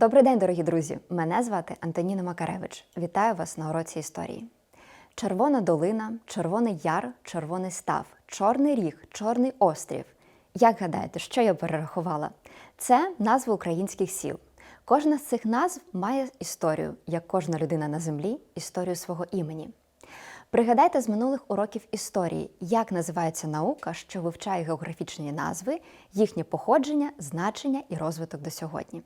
Добрий день, дорогі друзі! Мене звати Антоніна Макаревич. Вітаю вас на уроці історії. Червона долина, Червоний Яр, Червоний став, Чорний ріг, Чорний острів. Як гадаєте, що я перерахувала? Це назви українських сіл. Кожна з цих назв має історію, як кожна людина на землі, історію свого імені. Пригадайте з минулих уроків історії, як називається наука, що вивчає географічні назви, їхнє походження, значення і розвиток до сьогодні.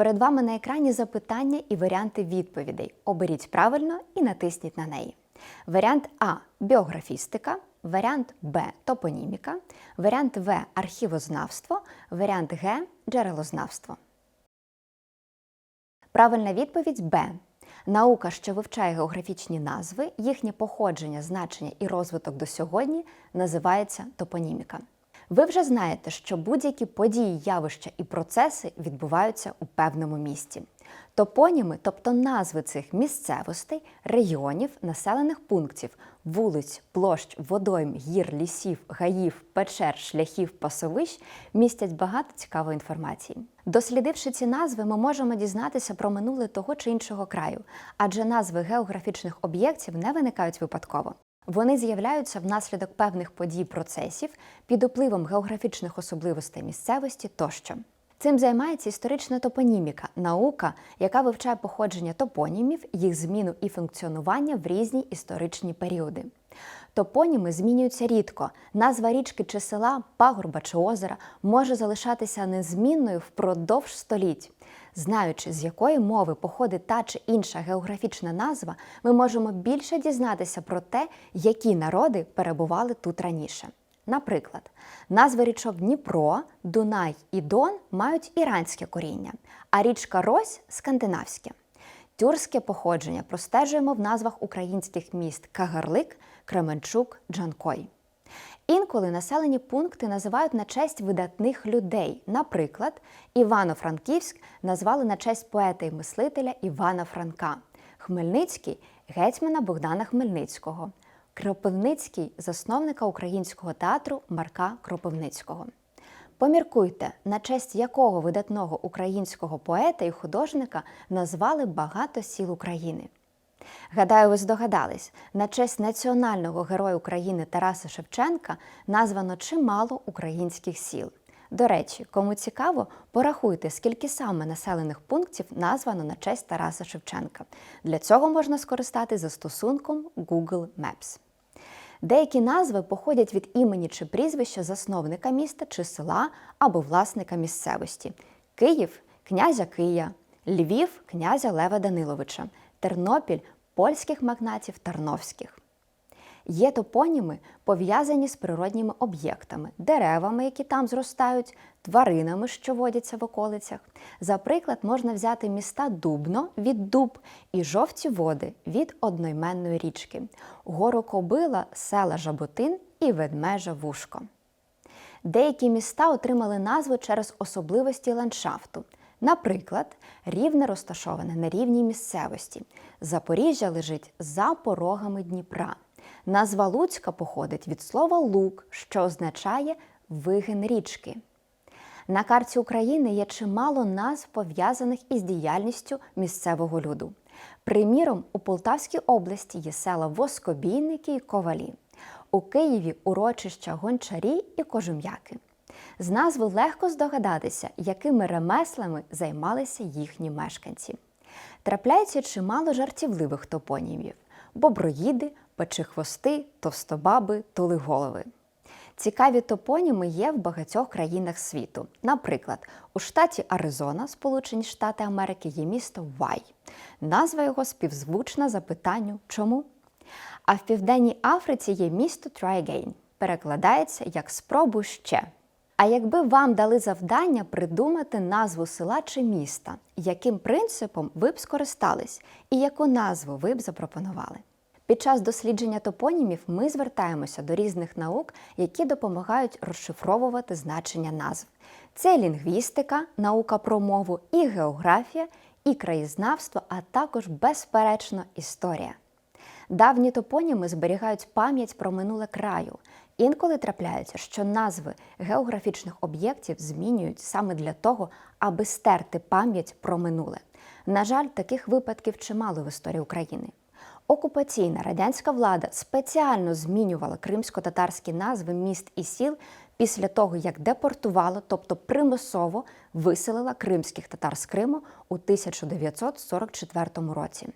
Перед вами на екрані запитання і варіанти відповідей. Оберіть правильно і натисніть на неї. Варіант А біографістика, варіант Б топоніміка, варіант В архівознавство, варіант Г джерелознавство. Правильна відповідь Б. Наука, що вивчає географічні назви, їхнє походження, значення і розвиток до сьогодні, називається топоніміка. Ви вже знаєте, що будь-які події, явища і процеси відбуваються у певному місці. Топоніми, тобто назви цих місцевостей, регіонів, населених пунктів, вулиць, площ, водойм, гір, лісів, гаїв, печер, шляхів, пасовищ, містять багато цікавої інформації. Дослідивши ці назви, ми можемо дізнатися про минуле того чи іншого краю, адже назви географічних об'єктів не виникають випадково. Вони з'являються внаслідок певних подій процесів під впливом географічних особливостей місцевості тощо. Цим займається історична топоніміка, наука, яка вивчає походження топонімів, їх зміну і функціонування в різні історичні періоди. Топоніми змінюються рідко. Назва річки чи села, пагорба чи озера може залишатися незмінною впродовж століть. Знаючи, з якої мови походить та чи інша географічна назва, ми можемо більше дізнатися про те, які народи перебували тут раніше. Наприклад, назви річок Дніпро, Дунай і Дон мають іранське коріння, а річка Рось скандинавське. Тюркське походження простежуємо в назвах українських міст Кагарлик, Кременчук, Джанкой. Інколи населені пункти називають на честь видатних людей. Наприклад, Івано-Франківськ назвали на честь поета і мислителя Івана Франка, Хмельницький гетьмана Богдана Хмельницького, Кропивницький засновника українського театру Марка Кропивницького. Поміркуйте, на честь якого видатного українського поета і художника назвали багато сіл України. Гадаю, ви здогадались, на честь національного героя України Тараса Шевченка названо чимало українських сіл. До речі, кому цікаво, порахуйте, скільки саме населених пунктів названо на честь Тараса Шевченка. Для цього можна скористати застосунком Google Maps. Деякі назви походять від імені чи прізвища засновника міста чи села або власника місцевості: Київ князя Кия, Львів князя Лева Даниловича, Тернопіль польських магнатів Тарновських. Є топоніми, пов'язані з природніми об'єктами, деревами, які там зростають, тваринами, що водяться в околицях. За приклад, можна взяти міста Дубно від Дуб і жовті води від одноіменної річки, гору Кобила, села Жаботин і ведмежа Вушко. Деякі міста отримали назву через особливості ландшафту. Наприклад, рівне розташоване на рівній місцевості. Запоріжжя лежить за порогами Дніпра. Назва Луцька походить від слова лук, що означає вигин річки. На карті України є чимало назв пов'язаних із діяльністю місцевого люду. Приміром, у Полтавській області є села Воскобійники і Ковалі, у Києві урочища Гончарі і Кожум'яки. З назви легко здогадатися, якими ремеслами займалися їхні мешканці. Трапляється чимало жартівливих топонімів: боброїди, печихвости, товстобаби, толиголови. Цікаві топоніми є в багатьох країнах світу. Наприклад, у штаті Аризона, Сполучені Штати Америки, є місто Вай. Назва його співзвучна запитанню чому? А в Південній Африці є місто Try Перекладається як спробуй ще. А якби вам дали завдання придумати назву села чи міста, яким принципом ви б скористались і яку назву ви б запропонували? Під час дослідження топонімів ми звертаємося до різних наук, які допомагають розшифровувати значення назв. Це лінгвістика, наука про мову, і географія, і краєзнавство, а також, безперечно, історія. Давні топоніми зберігають пам'ять про минуле краю Інколи трапляється, що назви географічних об'єктів змінюють саме для того, аби стерти пам'ять про минуле. На жаль, таких випадків чимало в історії України. Окупаційна радянська влада спеціально змінювала кримсько-татарські назви міст і сіл після того, як депортувала, тобто примусово виселила кримських татар з Криму у 1944 році.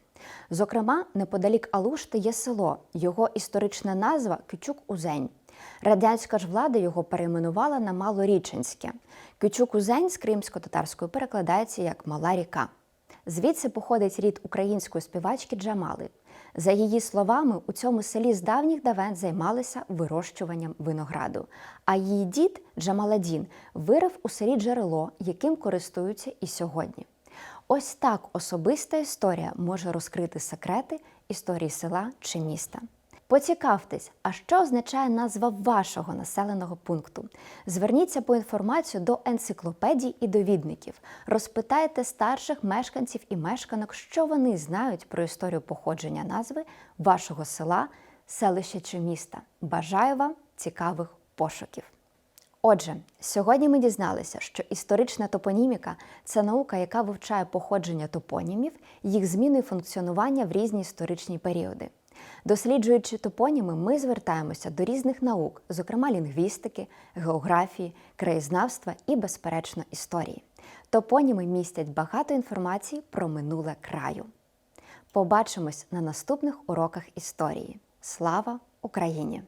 Зокрема, неподалік Алушти є село, його історична назва Кючук-Узень. Радянська ж влада його перейменувала на Малоріченське. Кючук-Узень з кримсько-татарською перекладається як Мала ріка. Звідси походить рід української співачки Джамали. За її словами, у цьому селі з давніх давен займалися вирощуванням винограду. А її дід Джамаладін вирив у селі джерело, яким користуються і сьогодні. Ось так особиста історія може розкрити секрети історії села чи міста. Поцікавтесь, а що означає назва вашого населеного пункту? Зверніться по інформацію до енциклопедій і довідників. Розпитайте старших мешканців і мешканок, що вони знають про історію походження назви вашого села, селища чи міста. Бажаю вам цікавих пошуків! Отже, сьогодні ми дізналися, що історична топоніміка це наука, яка вивчає походження топонімів, їх зміну і функціонування в різні історичні періоди. Досліджуючи топоніми, ми звертаємося до різних наук, зокрема лінгвістики, географії, краєзнавства і, безперечно, історії. Топоніми містять багато інформації про минуле краю. Побачимось на наступних уроках історії. Слава Україні!